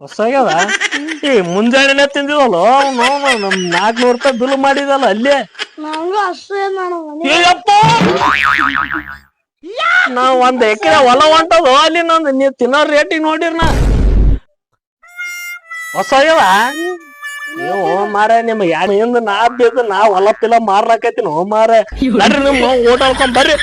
ಹೊಸ ಮುಂಜಾನೆನೆ ತಿಂದಿವಲ್ಲ ನಾವು ನಮ್ ನಾಲ್ಕನೂರು ರೂಪಾಯಿ ಬಿಲ್ ಮಾಡಿದಲ್ಲ ಅಲ್ಲೇ? ನಂಗೂ ಅಷ್ಟೇ ನಾವ್ ಒಂದ್ ಎಕರೆ ಹೊಲ ಹೊಂಟದ ಅಲ್ಲಿ ನಂದು ನೀವ್ ತಿನ್ನೋ ರೇಟಿಗೆ ನೋಡಿರ್ನ ಹೊಸ ಆಗ್ಯವ ನೀವು ಮಾರ ನಿಮ್ ಯಾರಿಂದ ನಾ ಬೇಕು ನಾ ಹೊಲ ಪಿಲ ಮಾರ್ಲಾಕೈತಿನ ಮಾರ ನಡ್ರಿ ನಿಮ್ ಊಟ ಹೊಡ್ಕೊಂಡ್ ಬರ್ರಿ.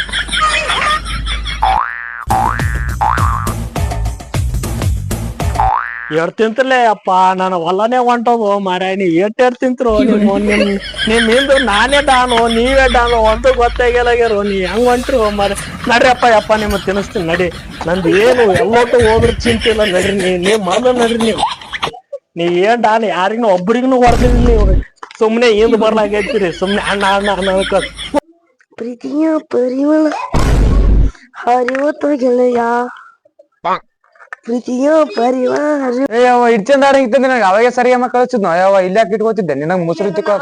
ಎಷ್ಟ್ ತಿಂತಲೇ ಅಪ್ಪ ನಾನು ಹೊಲನೇ ಹೊಂಟದು ಮಾರ ನೀ ಎಷ್ಟ್ ಎಷ್ಟ್ ತಿಂತಿರೋ ನಿಮ್ಮ ನಿಮ್ ನಿಮ್ ಹಿಂದ್ ನಾನೇ ಡಾನು, ನೀವೇ ಡಾನು ಒಂದು ಗೊತ್ತಾಗ್ಯಾರ ನೀ ಹೆಂಗ್ ಹೊಂಟ್ರಿ ಮಾರ ನಡ್ರಿ ಅಪ್ಪ ಅಪ್ಪ ನಿಮ್ಮ ತಿನ್ನಿಸ್ತೀನಿ, ನಡಿ. ನಂದು ಏನು ಎಲ್ಲೋಟು ಹೋದ್ರು ಚಿಂತಿಲ್ಲ ನಡ್ರಿ ನೀ ನೀವ್ ಮೊದಲು ನಡ್ರಿ ನೀವು. ನೀವ್ ಏನ್ ಡಾನ್ ಯಾರಿಗೂ ಒಬ್ರಿಗೂ ಹೊಡೆದಿಲ್ಲ ನೀವು ಸುಮ್ನೆ ಹಿಂದ್ ಬರ್ಲಾಗೈತಿರಿ ಸುಮ್ನೆ ಅಣ್ಣ ಅಣ್ಣ ಅಣ್ಣ ಅನ್ಕೋತ ಪ್ರೀತಿಯ ಪರಿಮಳ ಹರಿವತ್ತ ಗೆಳೆಯ ಪ್ರೀತಿಯ ಪರಿವಾರ ಏ ಅವ ಇಡ್ಚಂದಾರ ಇದ್ದ ನನಗೆ ಅವಾಗ ಸರಿ ಅಮ್ಮ ಕಳಿಸಿದ್ನು? ಯಾವ ಇಲ್ಲಾಕೆ ಇಟ್ಕೋತಿದ್ದೆ ನಿನಗ್ ಮುಸುರು ತಿಕ್ಕೋ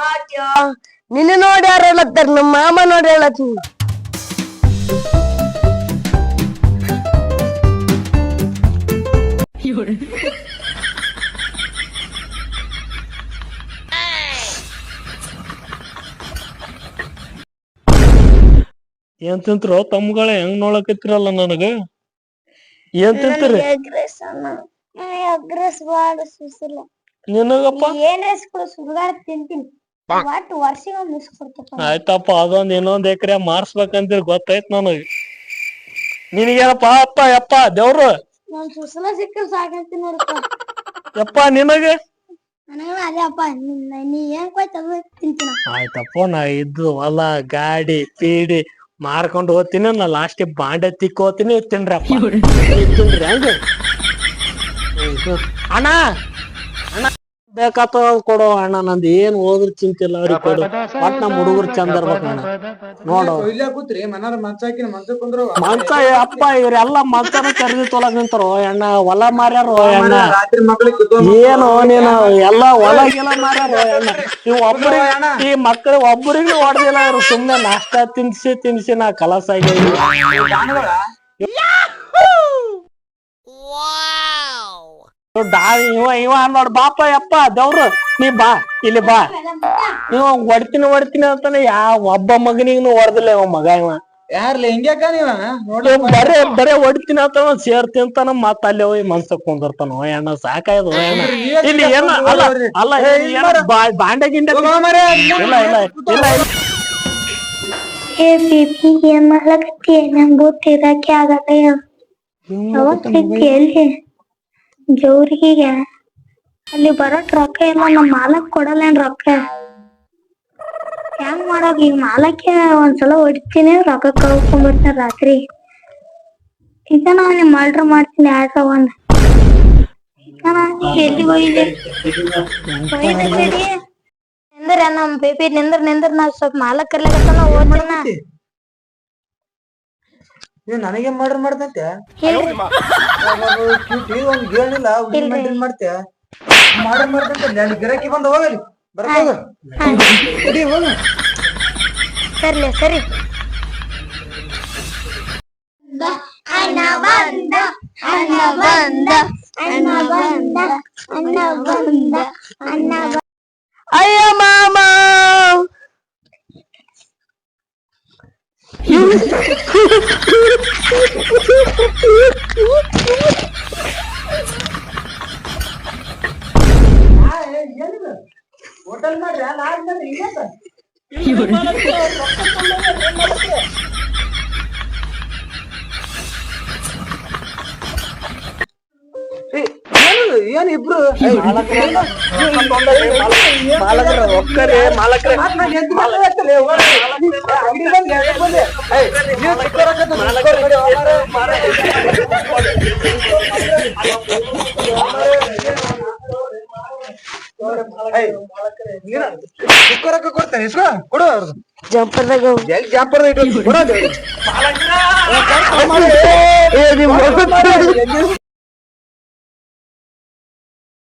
ನಿನ್ನ ನೋಡಿ ಯಾರು ಹೇಳತ್ತಾರ ನಮ್ಮ ಮಾಮ ನೋಡಿ ಹೇಳತ್ತೀನಿ ಏನ್ ತಿಂತ್ರೋ? ತಮ್ಗಳ ಹೆಂಗ್ ನೋಡಕತ್ತಿರಲ್ಲ ನನಗ? ಏನ್ ತಿಂತೀರಿ? ಅಗ್ರೆಸ್ ಅಣ್ಣ ಎಗ್ರೆಸ್ ಬಾಳ ಸುಸಿಲ್ಲ ನಿನಗಪ್ಪ? ಏನ್ ರೆಸ್ ಕೊಡು ಸುಡ್ಗಾಡ್ ತಿಂತೀನಿ. ಒಟ್ಟು ವರ್ಷಿಗೆ ಒಂದ್ ಮಿಸ್ ಕೊಡ್ತಪ್ಪ ಆಯ್ತಪ್ಪ ಅದೊಂದ್ ಇನ್ನೊಂದ್ ಎಕರೆ ಮಾರ್ಸ್ಬೇಕಂತೀರಿ ಗೊತ್ತಾಯ್ತ್ ನನಗ. ನಿನಗೇನಪ್ಪ ಅಪ್ಪ ಯಪ್ಪ ದೇವ್ರು? ನಾನ್ ಸುಸಲ ಸಿಕ್ಕಲ್ ಸಾಕಂತೀನಿ ನೋಡಪ್ಪ. ಯಪ್ಪ ನಿನಗ? ನನಗ ಅದೇ ಅಪ್ಪ ನಿನ್ನ- ನೀ ಏನ್ ಕೊಯ್ತ ಅದು ಆಯ್ತಪ್ಪ ನಾ ಇದ್ದು ಹೊಲ ಗಾಡಿ ಪೀಡಿ ಮಾರ್ಕೊಂಡು ಹೋಗ್ತೀನಿ ನಾ ಲಾಸ್ಟ್ ಬಾಂಡೆ ತಿಕ್ಕೋತೀನಿ ತಿನ್ರಪ್ಪ. ತಿನ್ರಿ ಹಂಗ. ಅಣ್ಣ ಅಣ್ಣ. ಬೇಕಾತ ಕೊಡು ಅಣ್ಣ ನಂದು ಏನ್ ಹೋದ್ರ ಇಲ್ಲ ಅವ್ರಿಗೆ ಕೊಡು. ಒಟ್ ನಮ್ ಹುಡುಗರು ಚಂದ ಇರ್ಬೇಕ ಅಣ್ಣ. ನೋಡು. ಇಲ್ಲೇ ಕೂತ್ರಿ ಮನಾರ ಮಂಚ ಹಾಕಿ ಮಂಚ ಕುಂದ್ರು. ಮಂಚ ಅಪ್ಪ ಇವ್ರೆಲ್ಲ ಮಂಚನ ಕರೆದಿ ತೊಲಗ್ ನಿಂತಾರೋ. ಅಣ್ಣ ಹೊಲ ಮಾರ್ಯಾರೋ ಅಣ್ಣ. ಏನು ನೀನು ಎಲ್ಲ ಹೊಲ ಗಿಲ ಮಾರ್ಯಾರೋ ಅಣ್ಣ. ಇವ್ ಒಬ್ಬರಿಗೆ ಈ ಮಕ್ಕಳು ಒಬ್ಬರಿಗೂ ಹೊಡೆದಿಲ್ಲ ಇವ್ರು ಸುಮ್ನೆ ನಾಷ್ಟ ತಿನ್ಸಿ ತಿನ್ಸಿ ನಾ ಕಲಸ ಇವ ಇವ ನೋಡ್ ಬಾಪ ಯಪ್ಪ ದೇವ್ರು ನೀ ಬಾ ಇಲ್ಲಿ ಬಾ. ಇವ ಹೊಡ್ತೀನಿ ಹೊಡ್ತೀನಿ ಅಂತಾನೆ ಯಾ ಒಬ್ಬ ಮಗನಿಗೂ ಹೊಡೆದಿಲ್ಲ ಇವ ಮಗ ಇವ. ಯಾರ್ಲಿ ಹಿಂಗ್ಯಾಕ ನೀವ ನೋಡಿ ಬರೇ ಬರೇ ಹೊಡಿತೀನಿ ಅಂತಾನ ಸೇರ್ ತಿಂತಾನ ಮತ್ತ ಅಲ್ಲಿ ಹೋಗಿ ಮನ್ಸ ಕುಂದಿರ್ತಾನ ಅಣ್ಣ ಸಾಕಾಯ್ದು ಇಲ್ಲಿ ಏನ ಅಲ್ಲ ಅಲ್ಲ ಬಾಂಡೆ ಗಿಂಡೆ ಇಲ್ಲ ಇಲ್ಲ ಇಲ್ಲ ಇಲ್ಲ. ಏ ಬೇಬಿ ಏನ್ ಮಾಡ್ಲಕತ್ತಿ? ನಂಗ್ ಗೊತ್ತಿರಕ್ಕೆ ಆಗಲ್ಲ ಯಾವಾಗ ಸಿಗ್ತಿ ಎಲ್ಲಿ ಜೋರಿಗಿಗೆ. ಅಲ್ಲಿ ಬರೋಟ್ ರೊಕ್ಕ ಇಲ್ಲ, ನಮ್ ಮಾಲಕ್ ಕೊಡಲ್ಲೇನ್ ರೊಕ್ಕ? ಹೆಂಗ್ ಮಾಡೋದ್? ಈಗ ಮಾಲಕ್ಕೆ ಒಂದ್ಸಲ ಹೊಡಿತೀನಿ, ರೊಕ್ಕ ಕಳ್ಕೊಂಡ್ಬಿಡ್ತೀನಿ ರಾತ್ರಿ. ಈಗ ನಾನು ನಿಮ್ ಮರ್ಡ್ರ್ ಮಾಡ್ತೀನಿ ಆರ್ಡರ್ ಒಂದ್ ಈಗ ನಾನ್ ಎಲ್ಲಿ ಹೋಗಿದ್ದೆ ನಿಂದ್ರ ನಮ್ ಬೇಬಿ ನಿಂದ್ರ ನಿಂದ್ರ ನಾ ಸ್ವಲ್ಪ ಮಾಲಕ್ ಕರ್ಲಕತ್ತಾನ ಓದ್ತೀನ? ನೀವ್ ನನಗೆ ಮರ್ಡರ್ ಮಾಡ್ದಂತೆ ಕ್ಯೂಟಿ ಒಂದ್ ಗೇಣಿಲ್ಲ ಮೇಂಟೈನ್ ಮಾಡ್ತೆ. ಮರ್ಡರ್ ಮಾಡ್ದಂತೆ ಅಲ್ಲಿ ಗಿರಾಕಿ ಬಂದ ಹೋಗಲಿ. ಬರ್ಬೋದು ಸರಿ ಸರಿ. ಅಣ್ಣ ಬಂದ ಅಣ್ಣ ಬಂದ ಅಣ್ಣ ಬಂದ ಅಣ್ಣ ಬಂದ ಅಣ್ಣ ಅಯ್ಯ ಮಾಮ! ಹೋಟೆಲ್ ಮಾಡ್ರಿ ಲಾಡ್ಜ್ ಮಾಡ್ರಿ ಹಿಂಗ್ಯಾಕ? ಚಿಕ್ಕವ್ರು ಕಡೆ ಹೋಗ್ರಿ. ಏಯ್, ನೀನ ಚಿಕ್ಕವ್ರಕ್ಕ ಕೊಡ್ತೇನೆ ಇಸ್ಕೊ ಕೊಡು ಅವ್ರದ್ದು ಜಂಪರ್ದಾಗ ಎಲ್ಲಿ ಜಾಂಪರ್ ಇಟ್ಟು ಕೊಡೋದು ಮಾಲಕ್ರ ಎಲ್ಲಿ